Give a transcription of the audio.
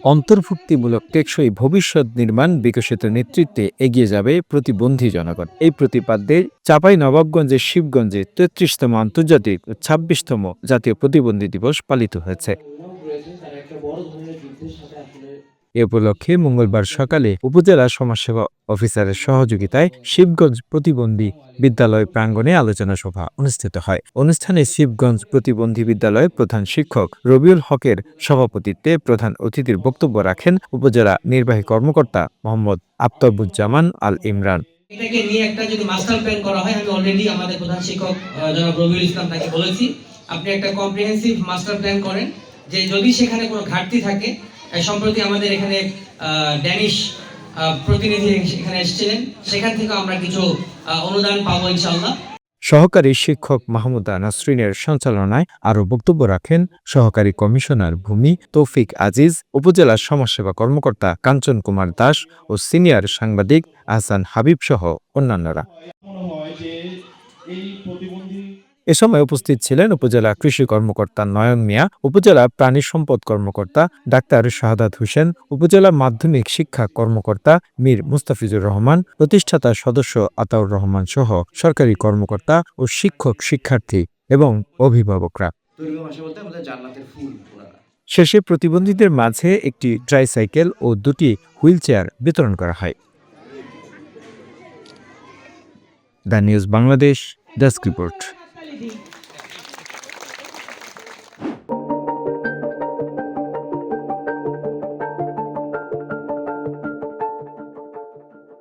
অন্তর্ভুক্তিমূলক টেকসই ভবিষ্যৎ নির্মাণ বিকশিত নেতৃত্বে এগিয়ে যাবে প্রতিবন্ধী জনগণ। এই প্রতিপাদ্যে চাপাই নবাবগঞ্জের শিবগঞ্জে তেত্রিশতম আন্তর্জাতিক ছাব্বিশতম জাতীয় প্রতিবন্ধী দিবস পালিত হয়েছে। এ উপলক্ষে মঙ্গলবার সকালে উপজেলা সমাজসেবা অফিসারের সহযোগিতায় শিবগঞ্জ প্রতিবন্ধী বিদ্যালয় প্রাঙ্গণে আলোচনা সভা অনুষ্ঠিত হয়। অনুষ্ঠানে শিবগঞ্জ প্রতিবন্ধী বিদ্যালয়ের প্রধান শিক্ষক রবিউল হকের সভাপতিত্বে প্রধান অতিথির বক্তব্য রাখেন উপজেলা নির্বাহী কর্মকর্তা মোহাম্মদ আফতাবুজ্জামান আল ইমরান। এটাকে নিয়ে একটা যদি মাস্টার প্ল্যান করা হয়, আমি অলরেডি আমাদের প্রধান শিক্ষক জনাব রবিউল ইসলাম তাকে বলেছি, আপনি একটা কম্প্রিহেন্সিভ মাস্টার প্ল্যান করেন, যে যদি সেখানে কোনো ঘাটতি থাকে সম্প্রতি আমাদের এখানে ড্যানিশ প্রতিনিধি এখানে এসেছিলেন। সেখান থেকে আমরা কিছু অনুদান পাবো ইনশাআল্লাহ। সহকারী শিক্ষক মাহমুদা নাসরিনের সঞ্চালনায় আরও বক্তব্য রাখেন সহকারী কমিশনার ভূমি তৌফিক আজিজ উপজেলা সমাজসেবা কর্মকর্তা কাঞ্চন কুমার দাস ও সিনিয়র সাংবাদিক আহসান হাবিব সহ অন্যান্যরা। এ সময় উপস্থিত ছিলেন উপজেলা কৃষি কর্মকর্তা নয়ন মিয়া উপজেলা প্রাণী সম্পদ কর্মকর্তা ডাক্তার শাহাদাত হোসেন উপজেলা মাধ্যমিক শিক্ষা কর্মকর্তা মীর মুস্তাফিজুর রহমান প্রতিষ্ঠাতা সদস্য আতাউর রহমান সহ সরকারি কর্মকর্তা ও শিক্ষক শিক্ষার্থী এবং অভিভাবকরা। শেষে প্রতিবন্ধীদের মাঝে একটি ট্রাইসাইকেল ও দুটি হুইল চেয়ার বিতরণ করা হয়। The news Bangladesh desk report দিই